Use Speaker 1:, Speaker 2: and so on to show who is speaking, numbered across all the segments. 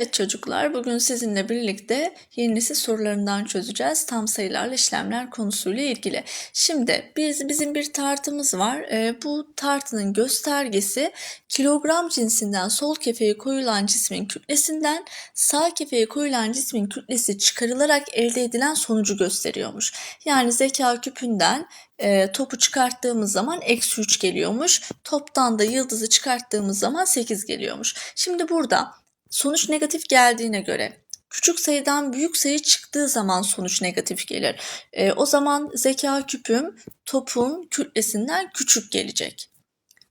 Speaker 1: Evet çocuklar, bugün sizinle birlikte yeni nesil sorularından çözeceğiz. Tam sayılarla işlemler konusuyla ilgili. Şimdi biz bizim bir tartımız var. Ee, bu tartının göstergesi kilogram cinsinden sol kefeye koyulan cismin kütlesinden sağ kefeye koyulan cismin kütlesi çıkarılarak elde edilen sonucu gösteriyormuş. Yani zeka küpünden e, topu çıkarttığımız zaman eksi 3 geliyormuş. Toptan da yıldızı çıkarttığımız zaman 8 geliyormuş. Şimdi burada sonuç negatif geldiğine göre küçük sayıdan büyük sayı çıktığı zaman sonuç negatif gelir. E, o zaman zeka küpüm topun kütlesinden küçük gelecek.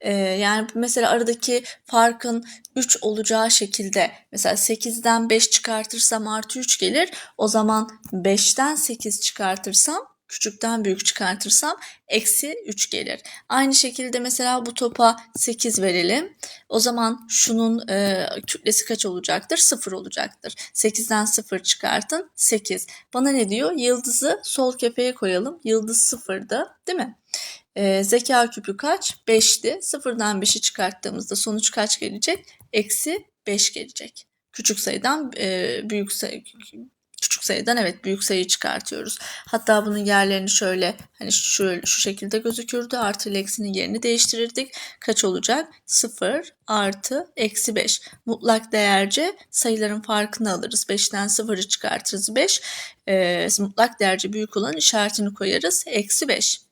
Speaker 1: E, yani mesela aradaki farkın 3 olacağı şekilde mesela 8'den 5 çıkartırsam artı 3 gelir. O zaman 5'ten 8 çıkartırsam küçükten büyük çıkartırsam eksi 3 gelir. Aynı şekilde mesela bu topa 8 verelim. O zaman şunun e, kütlesi kaç olacaktır? 0 olacaktır. 8'den 0 çıkartın 8. Bana ne diyor? Yıldızı sol kefeye koyalım. Yıldız 0'dı değil mi? E, zeka küpü kaç? 5'ti. 0'dan 5'i çıkarttığımızda sonuç kaç gelecek? Eksi 5 gelecek. Küçük sayıdan e, büyük sayı küçük sayıdan evet büyük sayı çıkartıyoruz. Hatta bunun yerlerini şöyle hani şöyle şu şekilde gözükürdü. Artı ile eksinin yerini değiştirirdik. Kaç olacak? 0 artı eksi 5. Mutlak değerce sayıların farkını alırız. 5'ten 0'ı çıkartırız 5. E, mutlak değerce büyük olan işaretini koyarız. Eksi 5.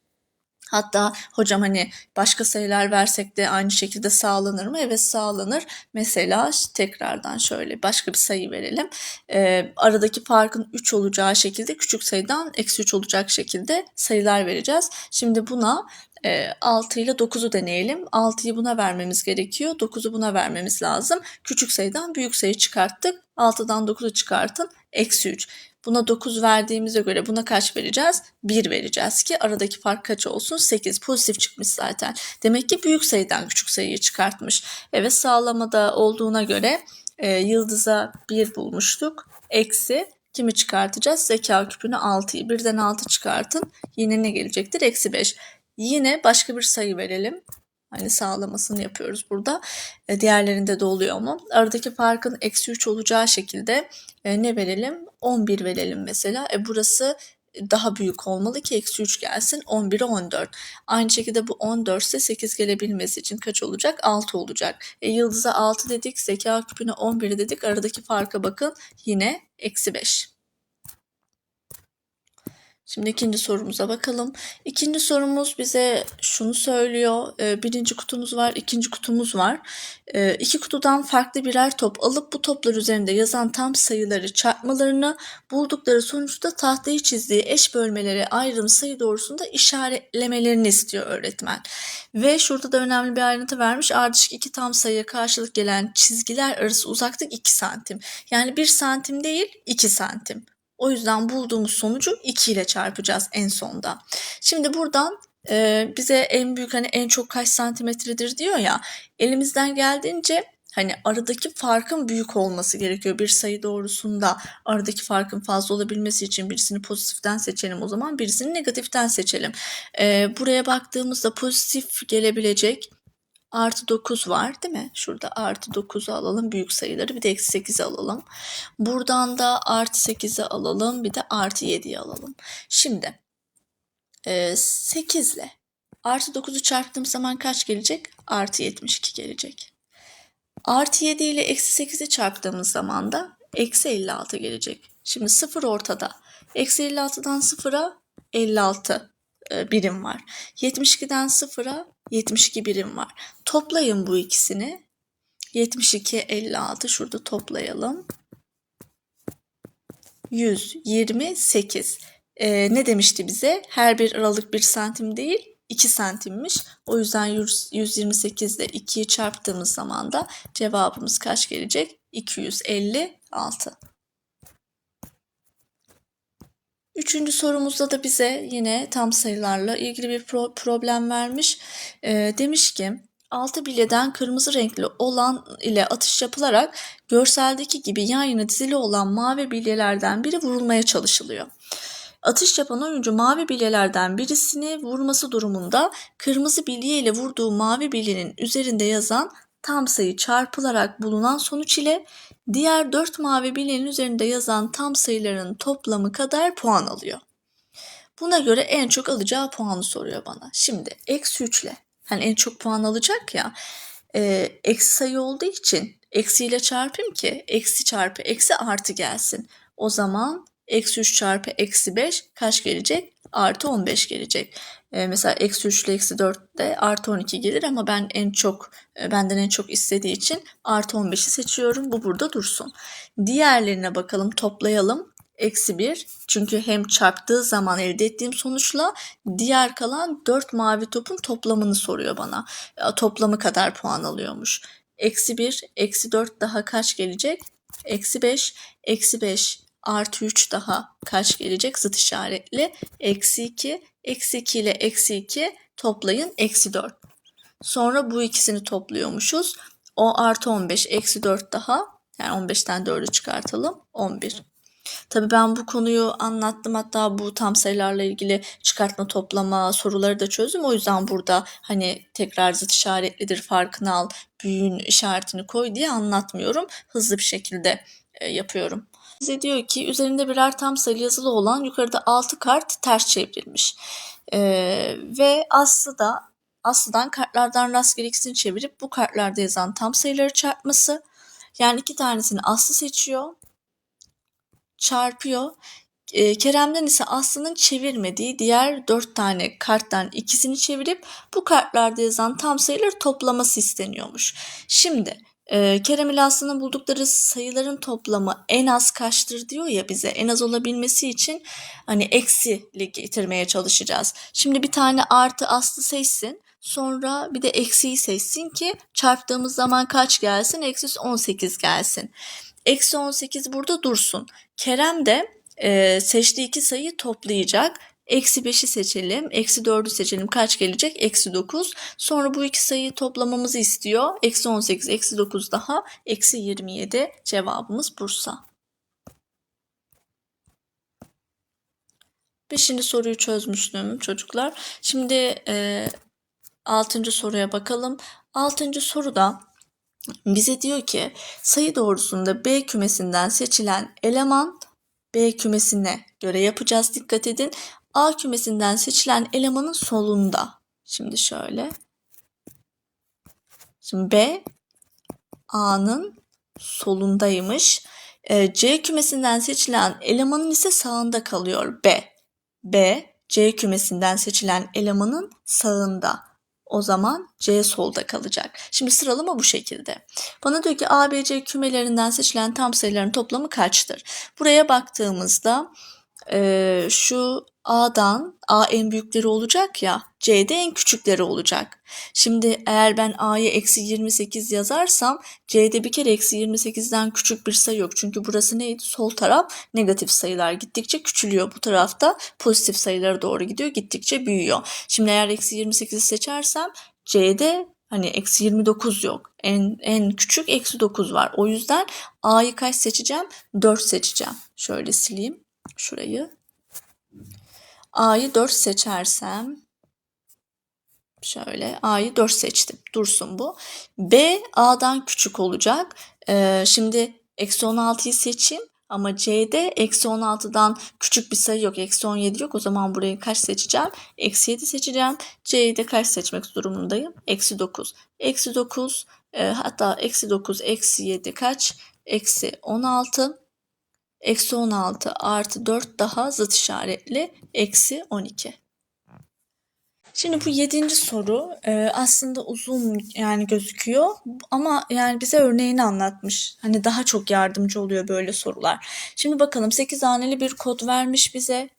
Speaker 1: Hatta hocam hani başka sayılar versek de aynı şekilde sağlanır mı? Evet sağlanır. Mesela tekrardan şöyle başka bir sayı verelim. Ee, aradaki farkın 3 olacağı şekilde küçük sayıdan eksi 3 olacak şekilde sayılar vereceğiz. Şimdi buna 6 ile 9'u deneyelim. 6'yı buna vermemiz gerekiyor. 9'u buna vermemiz lazım. Küçük sayıdan büyük sayı çıkarttık. 6'dan 9'u çıkartın. Eksi 3. Buna 9 verdiğimize göre buna kaç vereceğiz? 1 vereceğiz ki aradaki fark kaç olsun? 8. Pozitif çıkmış zaten. Demek ki büyük sayıdan küçük sayıyı çıkartmış. Evet sağlamada olduğuna göre e, yıldıza 1 bulmuştuk. Eksi kimi çıkartacağız? Zeka küpünü 6'yı. Birden 6 çıkartın. Yine ne gelecektir? Eksi 5. Yine başka bir sayı verelim. Hani sağlamasını yapıyoruz burada. E, diğerlerinde de oluyor mu? Aradaki farkın eksi 3 olacağı şekilde e, ne verelim? 11 verelim mesela. E, burası daha büyük olmalı ki eksi 3 gelsin. 11'e 14. Aynı şekilde bu 14 ise 8 gelebilmesi için kaç olacak? 6 olacak. E, yıldıza 6 dedik. Zeka küpüne 11 dedik. Aradaki farka bakın. Yine eksi 5. Şimdi ikinci sorumuza bakalım. İkinci sorumuz bize şunu söylüyor. Ee, birinci kutumuz var, ikinci kutumuz var. Ee, iki kutudan farklı birer top alıp bu toplar üzerinde yazan tam sayıları çarpmalarını buldukları sonuçta tahtayı çizdiği eş bölmelere ayrım sayı doğrusunda işaretlemelerini istiyor öğretmen. Ve şurada da önemli bir ayrıntı vermiş. Ardışık iki tam sayıya karşılık gelen çizgiler arası uzaklık 2 santim. Yani 1 santim değil 2 santim. O yüzden bulduğumuz sonucu 2 ile çarpacağız en sonda. Şimdi buradan e, bize en büyük hani en çok kaç santimetredir diyor ya. Elimizden geldiğince hani aradaki farkın büyük olması gerekiyor. Bir sayı doğrusunda aradaki farkın fazla olabilmesi için birisini pozitiften seçelim o zaman birisini negatiften seçelim. E, buraya baktığımızda pozitif gelebilecek artı 9 var değil mi? Şurada artı 9'u alalım büyük sayıları bir de eksi 8'i alalım. Buradan da artı 8'i alalım bir de artı 7'yi alalım. Şimdi 8 ile artı 9'u çarptığım zaman kaç gelecek? Artı 72 gelecek. Artı 7 ile eksi 8'i çarptığımız zaman da eksi 56 gelecek. Şimdi 0 ortada. Eksi 56'dan 0'a 56 birim var. 72'den 0'a 72 birim var. Toplayın bu ikisini. 72, 56 şurada toplayalım. 128. Ee, ne demişti bize? Her bir aralık 1 santim değil 2 santimmiş. O yüzden 128 ile 2'yi çarptığımız zaman da cevabımız kaç gelecek? 256. Üçüncü sorumuzda da bize yine tam sayılarla ilgili bir pro problem vermiş. E, demiş ki 6 bilyeden kırmızı renkli olan ile atış yapılarak görseldeki gibi yan yana dizili olan mavi bilyelerden biri vurulmaya çalışılıyor. Atış yapan oyuncu mavi bilyelerden birisini vurması durumunda kırmızı bilye ile vurduğu mavi bilyenin üzerinde yazan tam sayı çarpılarak bulunan sonuç ile diğer 4 mavi bileğin üzerinde yazan tam sayıların toplamı kadar puan alıyor. Buna göre en çok alacağı puanı soruyor bana. Şimdi eksi 3 ile hani en çok puan alacak ya e, eksi sayı olduğu için eksiyle çarpayım ki eksi çarpı eksi artı gelsin. O zaman eksi 3 çarpı eksi 5 kaç gelecek? Artı 15 gelecek. E, mesela eksi 3 ile eksi 4 de artı 12 gelir ama ben en çok e, benden en çok istediği için artı 15'i seçiyorum. Bu burada dursun. Diğerlerine bakalım toplayalım. Eksi 1 çünkü hem çarptığı zaman elde ettiğim sonuçla diğer kalan 4 mavi topun toplamını soruyor bana. E, toplamı kadar puan alıyormuş. Eksi 1, eksi 4 daha kaç gelecek? Eksi 5, eksi 5 artı 3 daha kaç gelecek? Zıt işaretli. Eksi 2, eksi 2 ile eksi 2 toplayın eksi 4. Sonra bu ikisini topluyormuşuz. O artı 15, eksi 4 daha. Yani 15'ten 4'ü çıkartalım. 11. Tabii ben bu konuyu anlattım hatta bu tam sayılarla ilgili çıkartma toplama soruları da çözdüm. O yüzden burada hani tekrar zıt işaretlidir farkını al, büyüğün işaretini koy diye anlatmıyorum. Hızlı bir şekilde e, yapıyorum. Bize diyor ki üzerinde birer tam sayı yazılı olan yukarıda 6 kart ters çevrilmiş. E, ve Aslı da Aslı'dan kartlardan rastgele ikisini çevirip bu kartlarda yazan tam sayıları çarpması. Yani iki tanesini Aslı seçiyor çarpıyor. E, Kerem'den ise Aslı'nın çevirmediği diğer dört tane karttan ikisini çevirip bu kartlarda yazan tam sayıları toplaması isteniyormuş. Şimdi e, Kerem ile Aslı'nın buldukları sayıların toplamı en az kaçtır diyor ya bize. En az olabilmesi için hani eksili getirmeye çalışacağız. Şimdi bir tane artı Aslı seçsin. Sonra bir de eksiyi seçsin ki çarptığımız zaman kaç gelsin? Eksi 18 gelsin. Eksi 18 burada dursun. Kerem de e, seçtiği iki sayıyı toplayacak. Eksi 5'i seçelim. Eksi 4'ü seçelim. Kaç gelecek? Eksi 9. Sonra bu iki sayıyı toplamamızı istiyor. Eksi 18, eksi 9 daha. Eksi 27 cevabımız Bursa. Beşinci soruyu çözmüştüm çocuklar. Şimdi e, altıncı soruya bakalım. Altıncı soruda bize diyor ki sayı doğrusunda B kümesinden seçilen eleman B kümesine göre yapacağız dikkat edin. A kümesinden seçilen elemanın solunda. Şimdi şöyle. Şimdi B A'nın solundaymış. E, C kümesinden seçilen elemanın ise sağında kalıyor B. B C kümesinden seçilen elemanın sağında. O zaman C solda kalacak. Şimdi sıralama bu şekilde. Bana diyor ki A, B, C kümelerinden seçilen tam sayıların toplamı kaçtır? Buraya baktığımızda e, şu A'dan A en büyükleri olacak ya C'de en küçükleri olacak. Şimdi eğer ben A'ya eksi 28 yazarsam C'de bir kere eksi 28'den küçük bir sayı yok. Çünkü burası neydi? Sol taraf negatif sayılar gittikçe küçülüyor. Bu tarafta pozitif sayılara doğru gidiyor. Gittikçe büyüyor. Şimdi eğer eksi 28'i seçersem C'de hani eksi 29 yok. En, en küçük eksi 9 var. O yüzden A'yı kaç seçeceğim? 4 seçeceğim. Şöyle sileyim şurayı. A'yı 4 seçersem şöyle A'yı 4 seçtim. Dursun bu. B A'dan küçük olacak. Ee, şimdi eksi 16'yı seçeyim. Ama C'de eksi 16'dan küçük bir sayı yok. Eksi 17 yok. O zaman burayı kaç seçeceğim? Eksi 7 seçeceğim. C'yi de kaç seçmek durumundayım? Eksi 9. Eksi 9 e, hatta eksi 9 eksi 7 kaç? Eksi 16. Eksi 16 artı 4 daha zıt işaretli eksi 12. Şimdi bu yedinci soru e, aslında uzun yani gözüküyor ama yani bize örneğini anlatmış. Hani daha çok yardımcı oluyor böyle sorular. Şimdi bakalım 8 haneli bir kod vermiş bize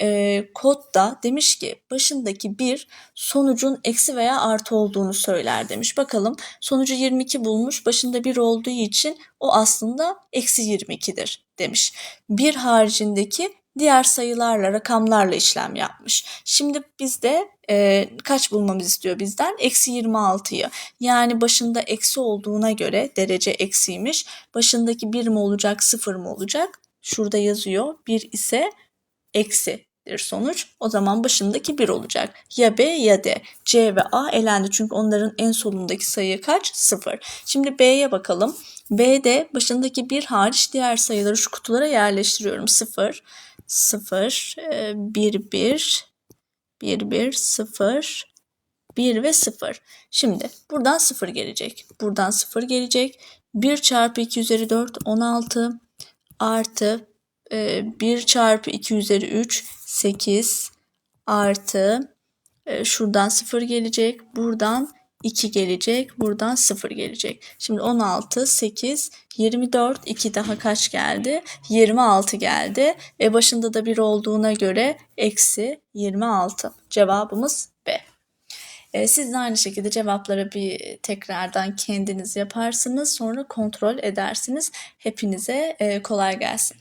Speaker 1: e, kodda demiş ki başındaki bir sonucun eksi veya artı olduğunu söyler demiş. Bakalım sonucu 22 bulmuş başında bir olduğu için o aslında eksi 22'dir demiş. Bir haricindeki diğer sayılarla, rakamlarla işlem yapmış. Şimdi bizde e, kaç bulmamız istiyor bizden? Eksi 26'yı. Yani başında eksi olduğuna göre derece eksiymiş. Başındaki 1 mi olacak, 0 mı olacak? Şurada yazıyor. 1 ise eksi eşittir sonuç. O zaman başındaki 1 olacak. Ya B ya D. C ve A elendi çünkü onların en solundaki sayı kaç? 0. Şimdi B'ye bakalım. B'de başındaki 1 hariç diğer sayıları şu kutulara yerleştiriyorum. 0, 0, 1, 1, 1, 1, 0, 1 ve 0. Şimdi buradan 0 gelecek. Buradan 0 gelecek. 1 çarpı 2 üzeri 4 16 artı 1 çarpı 2 üzeri 3 8 artı e, şuradan 0 gelecek. Buradan 2 gelecek. Buradan 0 gelecek. Şimdi 16, 8, 24, 2 daha kaç geldi? 26 geldi. E başında da 1 olduğuna göre eksi 26. Cevabımız B. E, siz de aynı şekilde cevapları bir tekrardan kendiniz yaparsınız. Sonra kontrol edersiniz. Hepinize e, kolay gelsin.